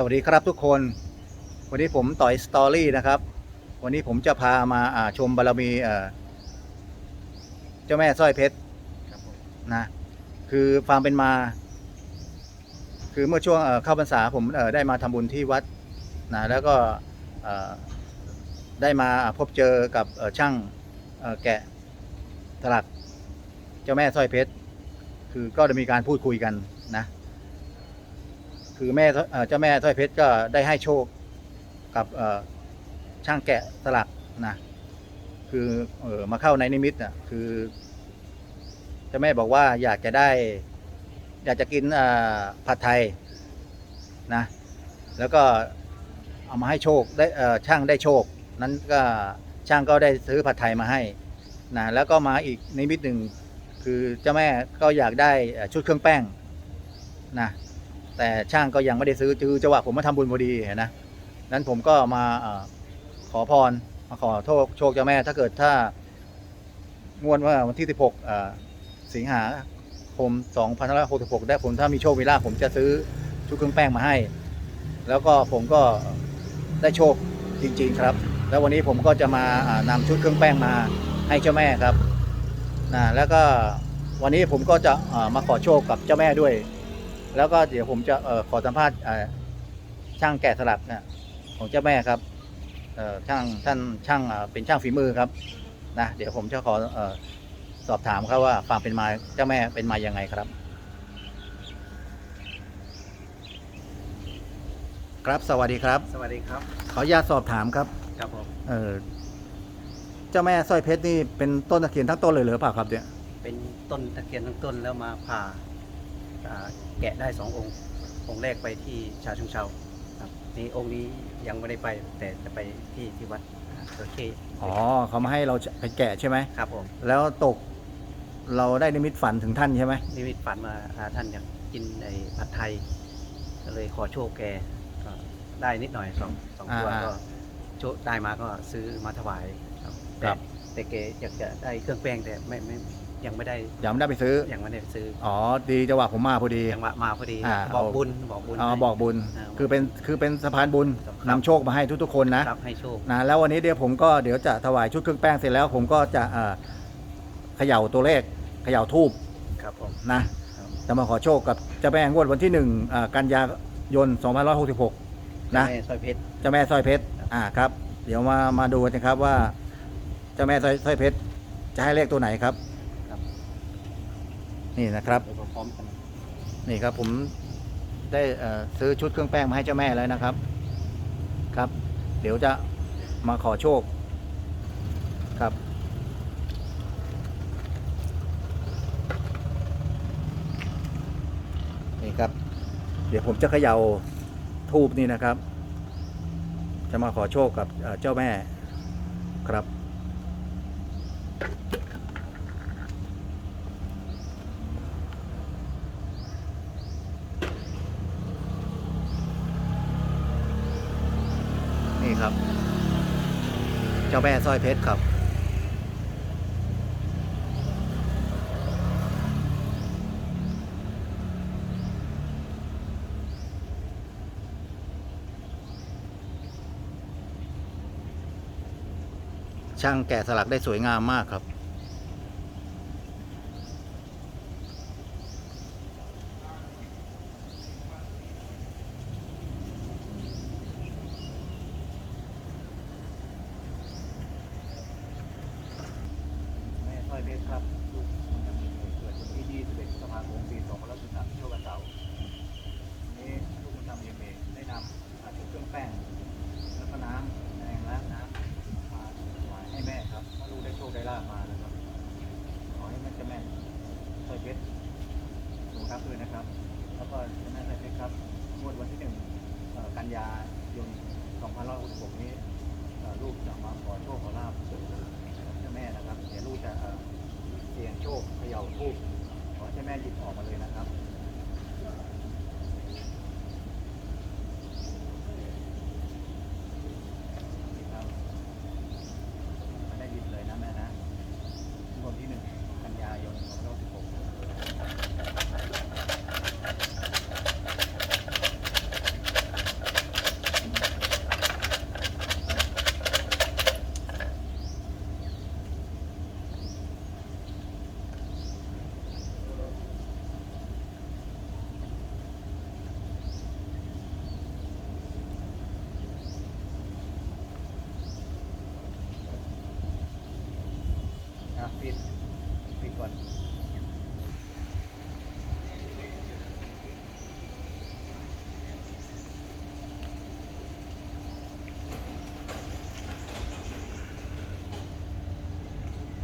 สวัสดีครับทุกคน วันนี้ผมต่อยสตอรี่นะครับ วันนี้ผมจะพามาอ่าชมบารมีเอ่อเจ้าแม่สร้อยเพชรครับผมนะคือความเป็นมา คือเมื่อช่วงเอ่อเข้าพรรษาผมเอ่อได้มาทำบุญที่วัดนะแล้วก็เอ่อได้มาพบเจอกับเอ่อช่างเอ่อแกะสลักเจ้าแม่สร้อยเพชรคือก็ได้มีการพูดคุยกันนะ คือแม่เจ้าแม่สร้อยเพชรก็ได้ให้โชคกับช่างแกะสลักนะคือเออมาเข้าในนิมิตน่ะคือเจ้าแม่บอกว่าอยากจะได้ อยากจะกินผัดไทยนะแล้วก็เอามาให้โชคได้ช่างได้โชค นั้นก็ช่างก็ได้ซื้อผัดไทยมาให้นะแล้วก็มาอีกนิมิตหนึ่งคือเจ้าแม่ก็อยากได้ชุดเครื่องแป้งนะ แต่ช่างก็ยังไม่ได้ซื้อคือจังหวะผมมาทำบุญพอดีเห็นนะนั้นผมก็มาอขอพรมาขอโทษโชคเจ้าแม่ ถ้าเกิดถ้างวดว่าวันที่ 16 สิงหาคม2566 ได้ผมถ้ามีโชคมีลาภผมจะซื้อชุดเครื่องแป้งมาให้ แล้วก็ผมก็ได้โชคจริง ๆ ครับ แล้ววันนี้ผมก็จะมาอ่านำชุดเครื่องแป้งมาให้เจ้าแม่ครับนะแล้วก็วันนี้ผมก็จะมาขอโชคกับเจ้าแม่ด้วย แล้วก็เดี๋ยวผมจะเอ่อขอสัมภาษณ์เอ่อช่างแกะสลักนะของเจ้าแม่ครับเอ่อช่างท่านช่างเอ่อเป็นช่างฝีมือครับนะเดี๋ยวผมจะขอเอ่อสอบถามครับว่าความเป็นมาเจ้าแม่เป็นมายังไงครับ ครับสวัสดีครับ สวัสดีครับ ขออนุญาตสอบถามครับครับผมเออเจ้าแม่สร้อยเพชรนี่เป็นต้นตะเคียนทั้งต้นเลยหรือเปล่าครับเนี่ยเป็นต้นตะเคียนทั้งต้นแล้วมาผ่าอ่า แกะได้สององค์ องค์แรกไปที่ชาชุงเชาครับนี่องค์นี้ยังไม่ได้ไปแต่จะไปที่ที่วัดโอเคอ๋อเขามาให้เราไปแกะใช่ไหมครับผมแล้วตกเราได้นิมิตฝันถึงท่านใช่ไหมนิมิตฝันมาอ่าท่านอยากกินไอ้ผัดไทย ก็เลยขอโชคแกก็ได้นิดหน่อยสองสองตัวก็โชคได้มาก็ซื้อมาถวายครับแต่แต่แกอยากจะได้เครื่องแป้งแต่ไม่ไม่ ยังไม่ได้ยังไม่ได้ไปซื้อ ยังไม่ได้ซื้ออ๋อ ดีจังหวะผมมาพอดี จังหวะมาพอดี อ่า บอกเอาบุญบอกบุญอ๋อให้ บอกบุญ อ่าคือเป็นคือเป็นสะพานบุญครับ นำโชคมาให้ทุกๆคนนะ ครับให้โชค นะแล้ววันนี้เดี๋ยวผมก็เดี๋ยวจะถวายชุดเครื่องแป้งเสร็จแล้ว ผมก็จะเอ่อเขย่าตัวเลขเขย่าทูบครับผม นะครับ จะมาขอโชคกับเจ้าแม่งวดวันที่หนึ่งอ่ากันยายน2566นะแม่สร้อยเพชร เจ้าแม่สร้อยเพชรครับอ่าครับ เดี๋ยวมามาดูกันนะครับว่าเจ้าแม่สร้อยสร้อยเพชรจะให้เลขตัวไหนครับครับ นี่นะครับพร้อมกันนี่ครับผมได้ซื้อชุดเครื่องแป้งมาให้เจ้าแม่แล้วนะครับ ครับ เดี๋ยวจะมาขอโชค ครับ นี่ครับ เดี๋ยวผมจะเขย่าทูบนี่นะครับ จะมาขอโชคกับเจ้าแม่ครับ ครับ เจ้าแม่สร้อยเพชรครับช่างแกะสลักได้สวยงามมากครับ แม่สร้อยเพชรครับลูกเกิดวันที่21พฤษภาคมปี2513ช่วงวันเสาร์นี้ลูกบุญธรรมเอเมได้นำอาชุดเครื่องแป้ง แล้วก็น้ำแดงและน้ำมาถวายให้แม่ครับถ้าลูกได้โชคได้ลาบมานะครับ ขอให้แม่เจะแม่สร้อยเพชร สุขภาพด้วยนะครับ แล้วก็เจ้าแม่สร้อยเพชรครับงวดวันที่หนึ่งกันยายน2566นี้เอ่อลูกจะมาขอโชคขอลาบเจ้าแม่นะครับ เดี๋ยวลูกจะเสี่ยงโชคเขย่าทูบขอเจ้าแม่หยิบออกมาเลยนะครับ นี่ครับไม่ได้หยิบเลยนะแม่นะวันที่หนึ่งกันยายน2566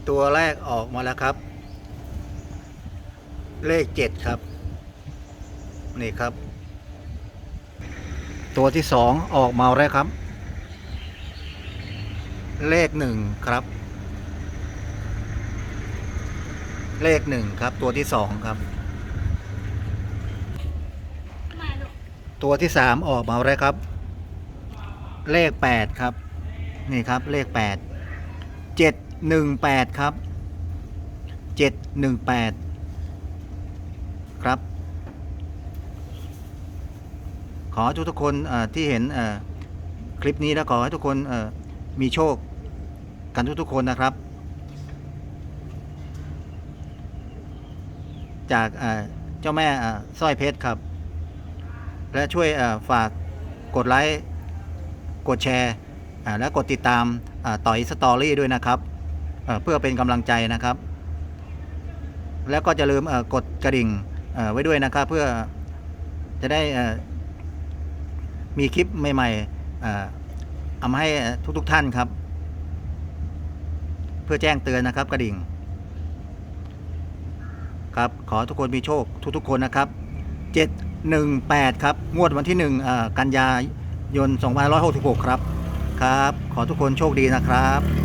ตัวแรกออกมาแล้วครับ เลขเจ็ดครับ นี่ครับ ตัวที่สองออกมาแล้วครับ เลขหนึ่งครับ เลขหนึ่งครับ ตัวที่สองครับ ตัวที่สามออกมาแล้วครับ เลขแปดครับ นี่ครับ เลขแปดเจ็ดหนึ่งแปดครับเจ็ดหนึ่งแปดครับ ขอให้ทุกคนที่เห็นคลิปนี้แล้วขอให้ทุกคนมีโชคกันทุกๆคนนะครับ จากเจ้าแม่สร้อยเพชรครับ และช่วยฝากกดไลค์ กดแชร์และกดติดตามต่อยสตอรี่ด้วยนะครับ เพื่อเป็นกำลังใจนะครับ แล้วก็จะลืมกดกระดิ่งไว้ด้วยนะครับเพื่อจะได้มีคลิปใหม่ๆเอามาให้ทุกๆท่านครับ เพื่อแจ้งเตือนนะครับกระดิ่ง ครับขอทุกคนมีโชคทุกๆคนนะครับ 718 ครับ งวดวันที่1อ่ากันยายน2566 ครับ ครับ ขอทุกคนโชคดีนะครับ